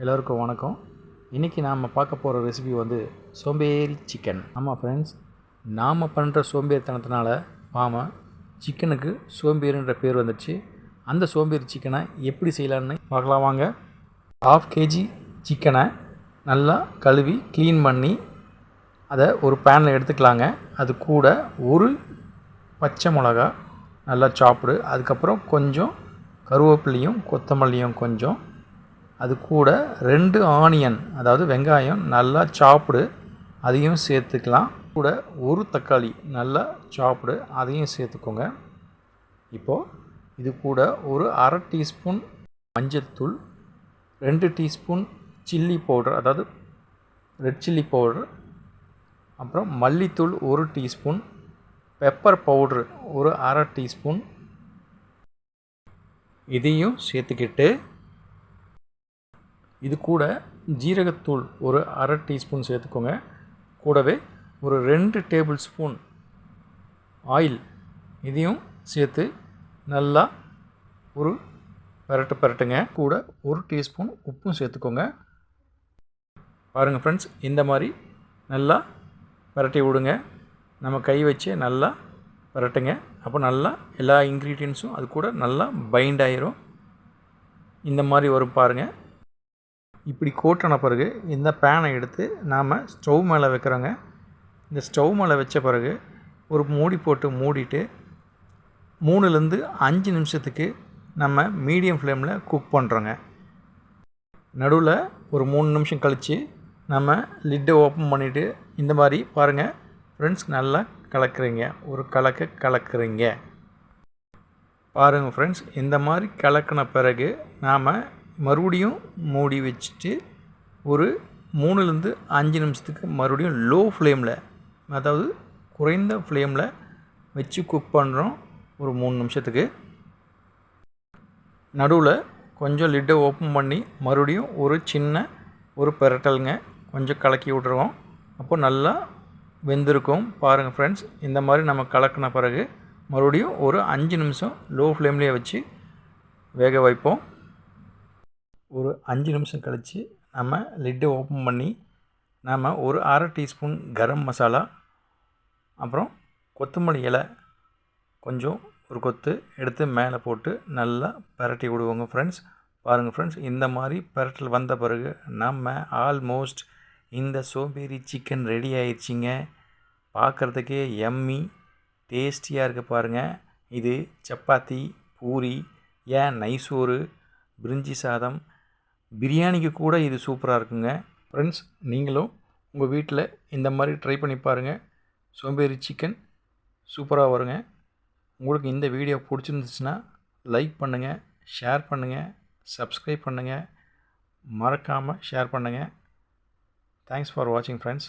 எல்லோருக்கும் வணக்கம். இன்றைக்கி நாம் பார்க்க போகிற ரெசிபி வந்து சோம்பேறி சிக்கன் ஆமாம் ஃப்ரெண்ட்ஸ் நாம் பண்ணுற சோம்பேறித்தனத்தினால பாம சிக்கனுக்கு சோம்பேறின்ற பேர் வந்துடுச்சு அந்த சோம்பேறி சிக்கனை எப்படி செய்யலான்னு பார்க்கலாம் வாங்க. ஹாஃப் கேஜி சிக்கனை நல்லா கழுவி க்ளீன் பண்ணி அதை ஒரு பேனில் எடுத்துக்கலாங்க. அது கூட ஒரு பச்சை மிளகா நல்லா சாப்பிடு. அதுக்கப்புறம் கொஞ்சம் கருவேப்பிலையும் கொத்தமல்லியும் கொஞ்சம் அது கூட ரெண்டு ஆனியன் அதாவது வெங்காயம் நல்லா சாப்பிடு அதையும் சேர்த்துக்கலாம். கூட ஒரு தக்காளி நல்லா சாப்பிடு அதையும் சேர்த்துக்கோங்க. இப்போது இது கூட ஒரு அரை டீஸ்பூன் மஞ்சத்தூள் ரெண்டு டீஸ்பூன் சில்லி பவுடர் அதாவது ரெட் சில்லி பவுடர் அப்புறம் மல்லித்தூள் ஒரு டீஸ்பூன் பெப்பர் பவுட்ரு ஒரு அரை டீஸ்பூன். இதையும் சேர்த்துக்கிட்டு இது கூட ஜீரகத்தூள் ஒரு அரை டீஸ்பூன் சேர்த்துக்கோங்க. கூடவே ஒரு ரெண்டு டேபிள் ஸ்பூன் ஆயில் இதையும் சேர்த்து நல்லா ஒரு பரட்டு பரட்டுங்க. கூட ஒரு டீஸ்பூன் உப்பும் சேர்த்துக்கோங்க. பாருங்கள் ஃப்ரெண்ட்ஸ் இந்த மாதிரி நல்லா பரட்டி விடுங்க. நம்ம கை வச்சு நல்லா பரட்டுங்க. அப்போ நல்லா எல்லா இன்க்ரீடியன்ஸும் அது கூட நல்லா பைண்ட் ஆயிரும். இந்த மாதிரி வரும் பாருங்கள் இப்படி கோட்டின பிறகு இந்த பேனை எடுத்து நாம் ஸ்டவ் மேலே வைக்கிறோங்க. இந்த ஸ்டவ் மேலே வச்ச பிறகு ஒரு மூடி போட்டு மூடிட்டு மூணுலேருந்து அஞ்சு நிமிஷத்துக்கு நம்ம மீடியம் ஃப்ளேமில் குக் பண்ணுறோங்க நடுவில் ஒரு மூணு நிமிஷம் கழித்து நம்ம லிட்டை ஓப்பன் பண்ணிவிட்டு இந்த மாதிரி பாருங்கள் ஃப்ரெண்ட்ஸ் நல்லா கலக்குறீங்க. ஒரு கலக்க கலக்குறீங்க. பாருங்கள் ஃப்ரெண்ட்ஸ் இந்த மாதிரி கலக்கின பிறகு நாம் மறுபடியும் மூடி வச்சுட்டு ஒரு மூணுலேருந்து அஞ்சு நிமிஷத்துக்கு மறுபடியும் லோ ஃப்ளேமில் அதாவது குறைந்த ஃப்ளேமில் வச்சு குக் பண்ணுறோம் ஒரு மூணு நிமிஷத்துக்கு. நடுவில் கொஞ்சம் லிட்டை ஓப்பன் பண்ணி மறுபடியும் ஒரு சின்ன ஒரு பெரட்டலுங்க கொஞ்சம் கலக்கி விட்ருவோம் அப்போ நல்லா வெந்திருக்கும். பாருங்கள் ஃப்ரெண்ட்ஸ் இந்த மாதிரி நம்ம கலக்கின பிறகு மறுபடியும் ஒரு அஞ்சு நிமிஷம் லோ ஃப்ளேம்லேயே வச்சு வேக வைப்போம். ஒரு அஞ்சு நிமிஷம் கழித்து நம்ம லிட்டை ஓப்பன் பண்ணி நாம் ஒரு அரை டீஸ்பூன் கரம் மசாலா அப்புறம் கொத்தமல்லி இலை கொஞ்சம் ஒரு கொத்து எடுத்து மேலே போட்டு நல்லா பரட்டி விடுவோங்க ஃப்ரெண்ட்ஸ் பாருங்கள் ஃப்ரெண்ட்ஸ் இந்த மாதிரி பரட்டல் வந்த பிறகு நம்ம ஆல்மோஸ்ட் இந்த சோம்பேறி சிக்கன் ரெடி ஆயிடுச்சிங்க பார்க்குறதுக்கே எம்மி டேஸ்டியாக இருக்குது பாருங்கள் இது சப்பாத்தி பூரி ஏன் நைசோறு பிரிஞ்சி சாதம் பிரியாணிக்கு கூட இது சூப்பராக இருக்குங்க. ஃப்ரெண்ட்ஸ் நீங்களும் உங்கள் வீட்டில் இந்த மாதிரி ட்ரை பண்ணி பாருங்கள் சோம்பேறி சிக்கன் சூப்பராக வருங்க. உங்களுக்கு இந்த வீடியோ பிடிச்சிருந்துச்சுன்னா லைக் பண்ணுங்கள் ஷேர் பண்ணுங்கள் சப்ஸ்கிரைப் பண்ணுங்கள் மறக்காமல் ஷேர் பண்ணுங்கள் தேங்க்ஸ் ஃபார் வாட்சிங் ஃப்ரெண்ட்ஸ்